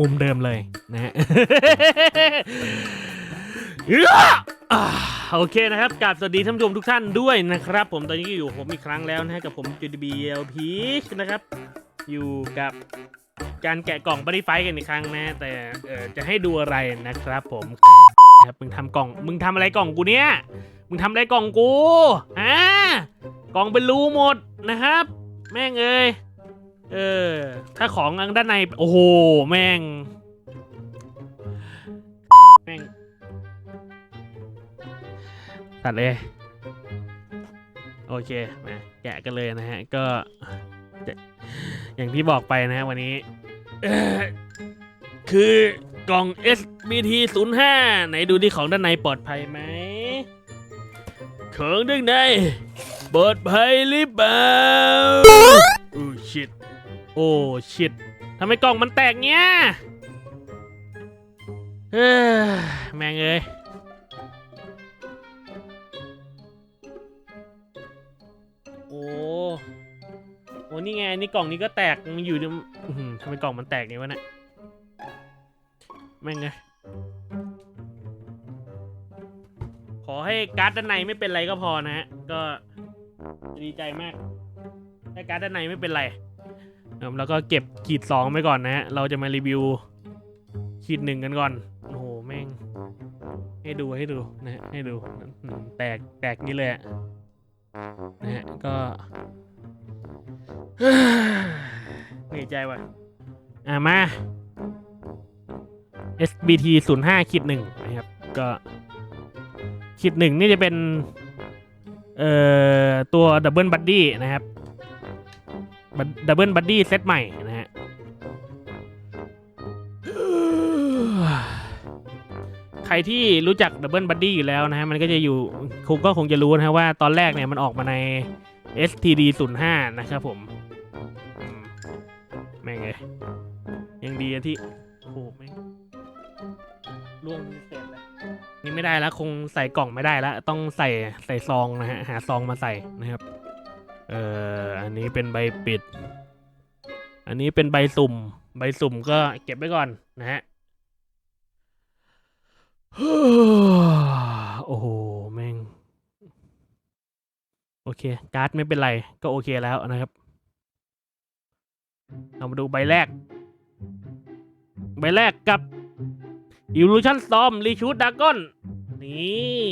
มุมเดิมเลยนะฮะโอเคนะครับกราบสวัสดีท่านผู้ชมทุกท่านด้วยนะครับ ผมตอนนี้ก็อยู่ผมอีกครั้งแล้วนะฮะกับผมจุดบีเอลพีนะครับ อยู่กับการแกะกล่องบริไฟกันอีกครั้งนะแต่เออจะให้ดูอะไรนะครับผมนะครับมึงทำกล่อง มึงทำอะไรกล่องกูเนี่ย มึงทำอะไรกล่องกูฮะกล่องเป็นรูหมดนะครับ แม่งเอ้ย เออ ถ้าของอังด้านใน โอ้โห แม่ง แม่ง ตัดเลย โอเค มาแกะกันเลยนะฮะ ก็ อย่างที่บอกไปนะฮะวันนี้ คือกล่อง SBT 0 5ไหนดูที่ของด้านในปลอดภัยไหมของด้านในปลอดภัยหรือเปล่า โอ้ชิตทำไมกล่องมันแตกเงี้ยเอ้แม่งเอ้ยโอ้โอ้นี่ไงนี่กล่องนี้ก็แตกมันอยู่ในทำไมกล่องมันแตกอย่างนี้วะเนี่ยแม่งไงขอให้การ์ดด้านในไม่เป็นไรก็พอนะฮะก็ดีใจมากถ้าการ์ดด้านในไม่เป็นไร ครับแล้วก็เก็บขีดสองไปก่อนนะฮะ เราจะมารีวิวขีดหนึ่งกันก่อน โอ้โห แม่ง ให้ดูให้ดูนะฮะให้ดู แตกแตกนี้เลยนะฮะ ก็เหนื่อยใจว่ะ อะมา SBT 0 5ขีดหนึ่งนะครับ ก็ขีดหนึ่งนี่จะเป็น เอ่อ ตัวดับเบิลบัดดี้นะครับ ดับเบิลบัดดี้เซตใหม่นะฮะใครที่รู้จักดับเบิลบัดดี้อยู่แล้วนะฮะมันก็จะอยู่คงก็คงจะรู้นะฮะว่าตอนแรกเนี่ยมันออกมาใน STD 0 5นะครับผมแม่งเลยยังดีที่โอ้โหแม่งล่วงเศษเลยนี่ไม่ได้แล้วคงใส่กล่องไม่ได้แล้วต้องใส่ใส่ซองนะฮะหาซองมาใส่นะครับเอ่ออันนี้เป็นใบปิด อันนี้เป็นใบสุ่ม ใบสุ่มก็เก็บไว้ก่อนนะฮะโอ้โห แม่ง โอเค การ์ดไม่เป็นไร ก็โอเคแล้วนะครับ เรามาดูใบแรก ใบแรกกับ Illusion Storm Reshoot Dragon นี่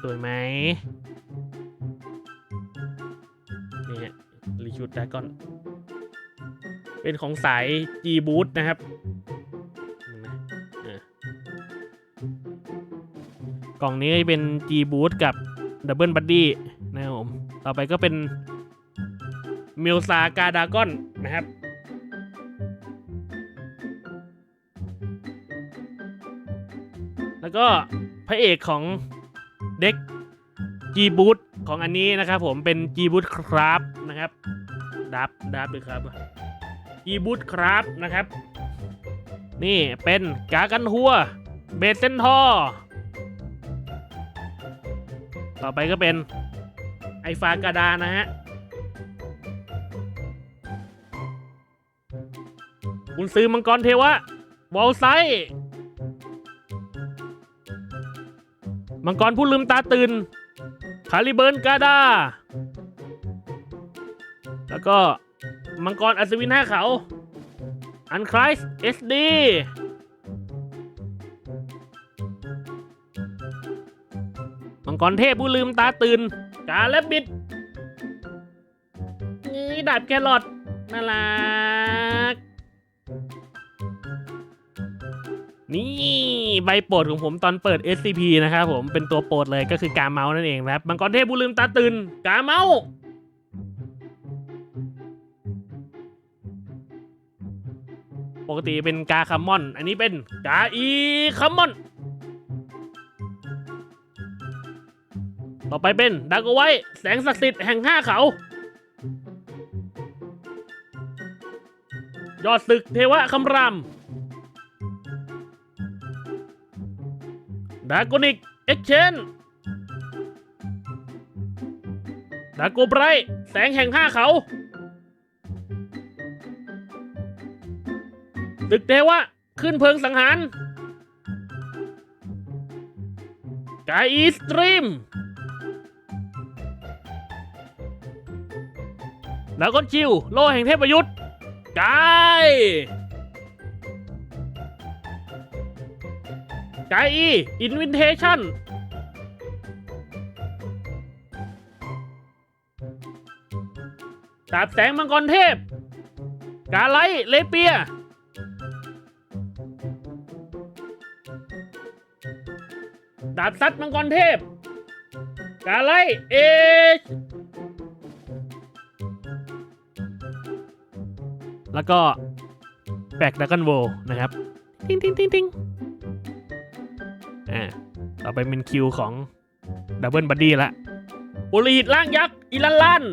สวยไหม Reshoot Dragon เป็นของสาย G Boot นะครับอะกล่องนี้เป็น G Boot กับ Double Buddy นะครับผม ต่อไปก็เป็นเมลซากาดากอนนะครับแล้วก็พระเอกของเด็ก G Boot ของอันนี้นะครับผมเป็น G Boot ครับนะครับ ดับดับเลยครับ G Boot ครับนะครับ นี่เป็นกากันหัว เบสเซนทอ ต่อไปก็เป็นไอฟากาดานะฮะคุณซื้อมังกรเทวะวอลไซมังกรผู้ลืมตาตื่นคาลิเบิร์นกาดา แล้วก็มังกรอัศวินห้าเขาอันคลายส์เอสดีมังกรเทพผู้ลืมตาตื่นกาและบิดนี่ดาบแครอทน่ารัก นี่ใบโปรดของผมตอนเปิด SCP นะครับผมเป็นตัวโปรดเลยก็คือกาเมาส์นั่นเองนะครับมังกรเทพผู้ลืมตาตื่นกาเมาส์ ปกติเป็นกาคัมมอน อันนี้เป็นกาอีคัมมอน ต่อไปเป็นดากไว้ แสงศักดิ์สิทธิ์แห่งห้าเขา ยอดศึกเทวะคำรามดากนิกเอ็กเชนดาโกไบรแสงแห่งห้าเขา ตึกเทวะ ขึ้นเพลิงสังหารกายอีสตรีม แล้วก็ชิว โลแห่งเทพยุทธ์กายกายอีอินวินเทชั่นดาบแสงมังกรเทพ กาไลเลเปีย ดาบซัดมังกรเทพกาไลเอชแล้วก็แบกดักกันโวนะครับติ้งติ้งติ้งติ้งอ่าต่อไปเป็นคิวของดับเบิลบัดดี้ละอุลีหิตล่างยักษ์อิลันลัน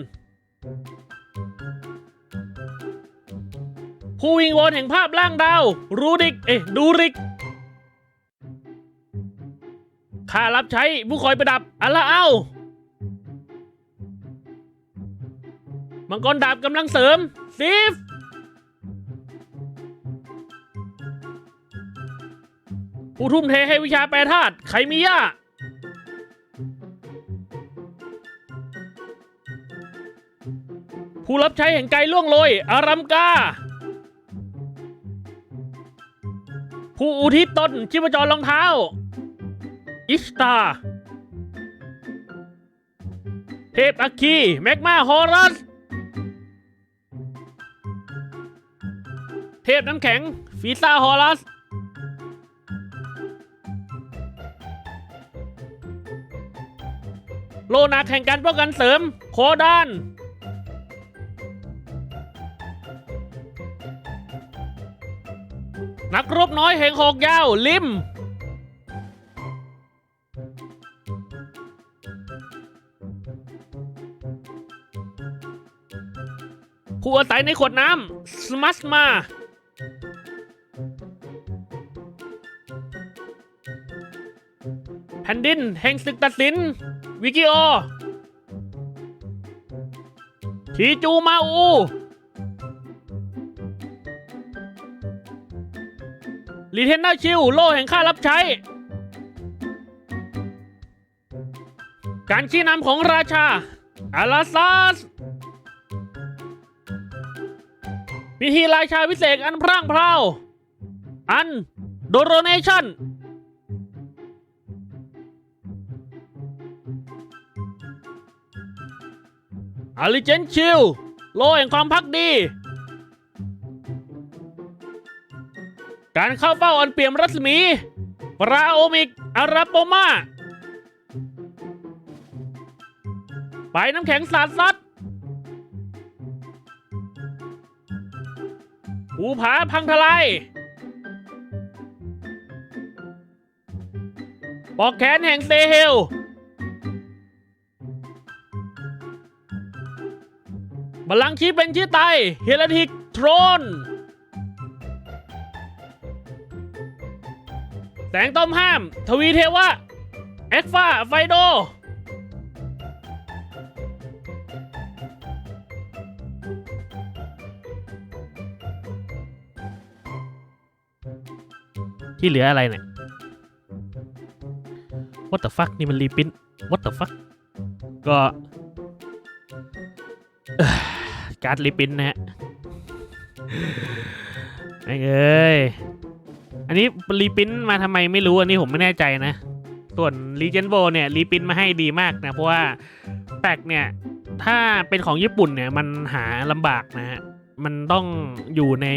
ผู้วิงวอนแห่งภาพล่างดาว รูดิก เอ๊ะ ดูริก ข้ารับใช้ผู้คอยประดับอัลลาเอามังกรดาบกำลังเสริมซีฟผู้ทุ่มเทให้วิชาแปรธาตุไขมิยะผู้รับใช้แห่งไกลล่วงโรยอารัมกา ผู้อุทิศตนชิพจรรองเท้า อิสตา เทพอัคคีแมกมาฮอรัส เทพน้ำแข็งฟีซ่าฮอรัส โลนักแห่งการป้องกันเสริม โคดานนักรบน้อยแห่งหอกยาว ลิม ผู้อาศัยในขวดน้ำสมัสมา แผ่นดินแห่งศึกตัดสิน วิกิโอทีจูมาอูลีเทนนาชิลโลแห่งข้ารับใช้ การชี้นำของราชาอาลาซัสพิธีราชาวิเศษอันพร่างพราว อันโดโรเนชั่น อาริเจนชิล โลแห่งความพักดี การเข้าเฝ้าอันเปี่ยมรัศมี ปราโอมิกอาราโปมา ไปน้ำแข็งสาดซัดภูผาพังทลายปอกแขนแห่งเซเฮลบัลลังชี้เป็นชี้ตายเฮลทิกโทรน แสงต้มห้าม ทวีเทวะ เอ็กฟ้าไฟโด ที่เหลืออะไรเนี่ย What the fuck นี่มันรีปิน What the fuck ก็เอ่อการ์ดรีปินนะฮะไอ้เอ้ย อันนี้รีปินมาทำไมไม่รู้อันนี้ผมไม่แน่ใจนะ ส่วนรีเจนโบเนี่ยรีปินมาให้ดีมากนะ เพราะว่าแฟกเนี่ย ถ้าเป็นของญี่ปุ่นเนี่ย มันหาลำบากนะฮะ มันต้องอยู่ใน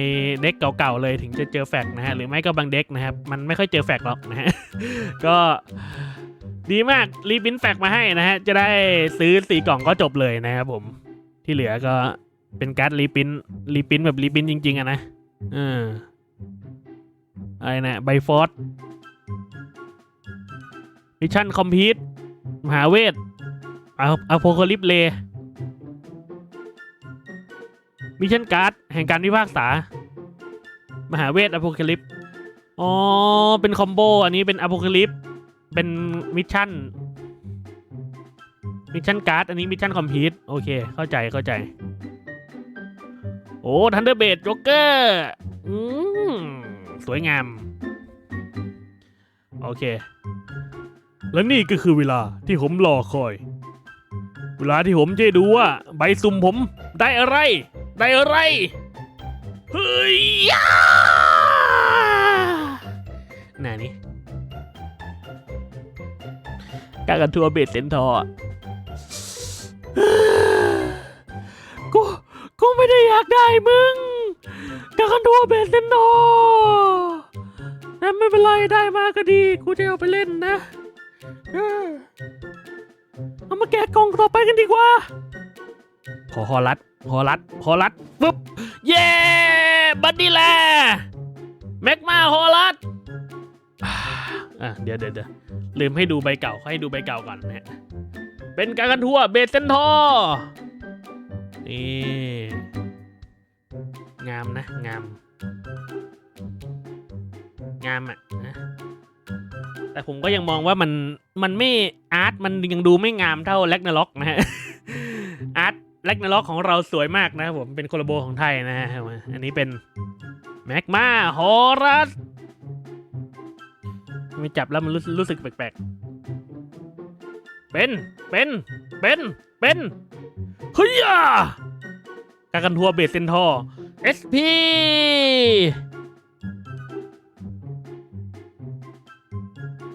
เด็กเก่าๆเลยถึงจะเจอแฟกนะฮะ หรือไม่ก็บางเด็กนะครับ มันไม่ค่อยเจอแฟกหรอกนะฮะ ก็ดีมากรีบินแฟกมาให้นะฮะ จะได้ซื้อสี่กล่องก็จบเลยนะครับผม ที่เหลือก็เป็นการ์ดรีปินรีปินแบบรีปินจริง ๆอะนะเอออะไรนะไบฟอร์ดมิชชั่นคอมพิวต์มหาเวทอะโพคลิปเล มิชชั่นการ์ดแห่งการพิพากษา มหาเวทอโพคลิปอ๋อ เป็นคอมโบ อันนี้เป็นอโพคลิปเป็นมิชชั่น มิชชั่นการ์ด อันนี้มิชชั่นคอมพิวต์โอเค เข้าใจ เข้าใจ โอ้ทันเดอร์เบดจ็อกเกอร์ อืม สวยงาม โอเค และนี่ก็คือเวลาที่ผมรอคอย เวลาที่ผมจะด้ดูว่า ใบสุ่มผมได้อะไร ได้อะไร เฮ้ยน่านี่กากันทัวร์เบสเซนทอร์กูกูไม่ได้อยากได้มึงกากันทัวร์เบสเซนทอร์นั่นไม่เป็นไรได้มาก็ดี กูจะเอาไปเล่นนะเอามาแกะกล่องต่อไปกันดีกว่า ขอฮอลัด ฮอลัดฮอลัดปุ๊บ เย้บัดดี้แลแม็กมาฮอลัดอะเดี๋ยวเดี๋ยวเดี๋ยวลืมให้ดูใบเก่าให้ดูใบเก่าก่อนนะฮะเป็นการกันทั่วเบสเซนทอนี่งามนะ งาม งามอะนะแต่ผมก็ยังมองว่ามันมันไม่อาร์ตมันยังดูไม่งามเท่าแลกนาล็อกนะฮะ แลกนาล็อกของเราสวยมากนะครับผมเป็นโคลโบของไทยนะฮะอันนี้เป็นแม็กมาฮอรัสไม่จับแล้วมันรู้รู้สึกแปลกๆ เป็น เป็น เป็น เป็นเฮ้ยอะกากันทัวเบสเซนทอร์ SP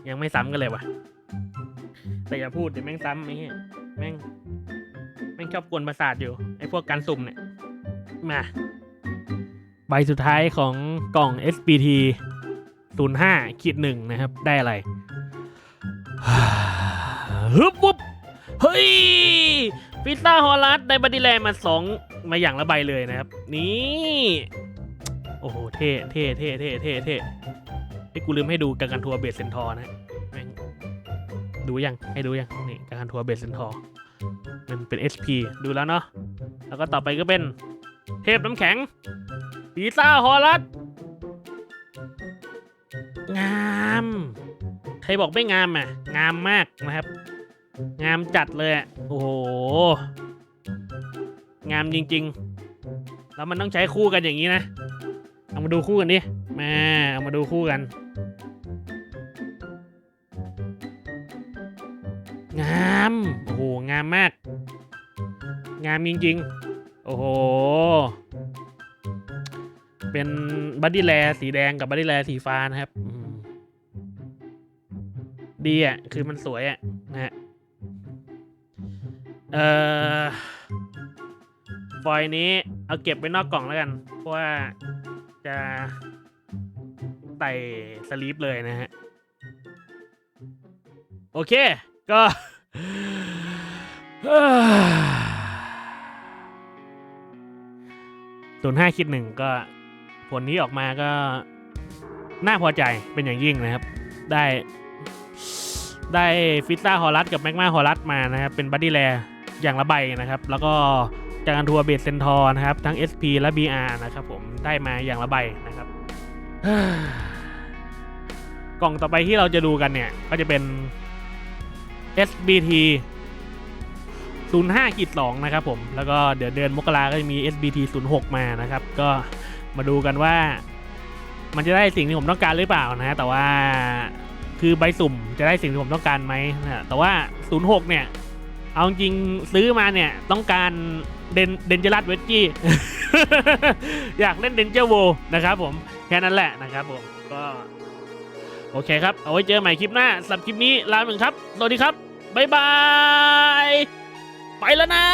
ยังไม่ซ้ำกันเลยวะแต่อย่าพูดเดี๋ยวแม่งซ้ำไอ้เหี้ยแม่ง ม่งชอบกวนประสาทอยู่ไอ้พวกการสุ่มเนี่ยมาใบสุดท้ายของกล่อง SPT 05ขีดหนึ่งนะครับ ได้อะไรฮึบวุบเฮ้ยพิซซ่าฮอลลัสได้บัดดี้แลนมาสองมาอย่างละใบเลยนะครับ นี่ โอ้โห เท่เท่เท่เท่เท่เท่ไอ้กูลืมให้ดูการกันทัวเบสเซนทอนะแม่งดูยังให้ดูยังนี่การกันทัวเบสเซนทอ ร์มันเป็น SP ดูแล้วเนาะแล้วก็ต่อไปก็เป็นเทพน้ำแข็งปีซ่าฮอลัสงามใครบอกไม่งามอะ งามมากนะครับ งามจัดเลยอะโอ้โห งามจริงๆ แล้วมันต้องใช้คู่กันอย่างนี้นะ เอามาดูคู่กันดิมาเอามาดูคู่กัน งาม โอ้โห งามมาก งามจริงๆ โอ้โห เป็นบัดดี้แลสีแดงกับบัดดี้แลสีฟ้านะครับ ดีอะ คือมันสวยอะนะฮะเอ่อฟอยนี้เอาเก็บไว้นอกกล่องแล้วกัน เพราะว่าจะใส่สลีปเลยนะฮะ โอเค ก็ ศูนย์ห้าคิดหนึ่งก็ผลนี้ออกมาก็น่าพอใจเป็นอย่างยิ่งนะครับ ได้ได้ฟิตซ่าฮอลัสกับแมกมาฮอลัสมานะครับ เป็นบัดดี้แลอย่างละใบนะครับ แล้วก็จากการทัวร์เบสเซนทอร์นะครับ ทั้ง SP และ BR นะครับผมได้มาอย่างละใบนะครับ กล่องต่อไปที่เราจะดูกันเนี่ย ก็จะเป็น SBT 05ขีด2นะครับผมแล้วก็เดี๋ยวเดือนมกราก็จะมี SBT 06 มานะครับ ก็มาดูกันว่า มันจะได้สิ่งที่ผมต้องการหรือเปล่านะฮะแต่ว่าคือใบสุ่มจะได้สิ่งที่ผมต้องการไหมนะแต่ว่า 06 เนี่ย เอาจริงซื้อมาเนี่ยต้องการเดนเดนเจอรัสเวจจี้อยากเล่นเดนเจอร์โวนะครับผมแค่นั้นแหละนะครับผมก็โอเคครับ เอาไว้เจอใหม่คลิปหน้าสำหรับคลิปนี้ลาไปก่อนครับ สวัสดีครับ บ๊ายบาย ไปแล้วนะ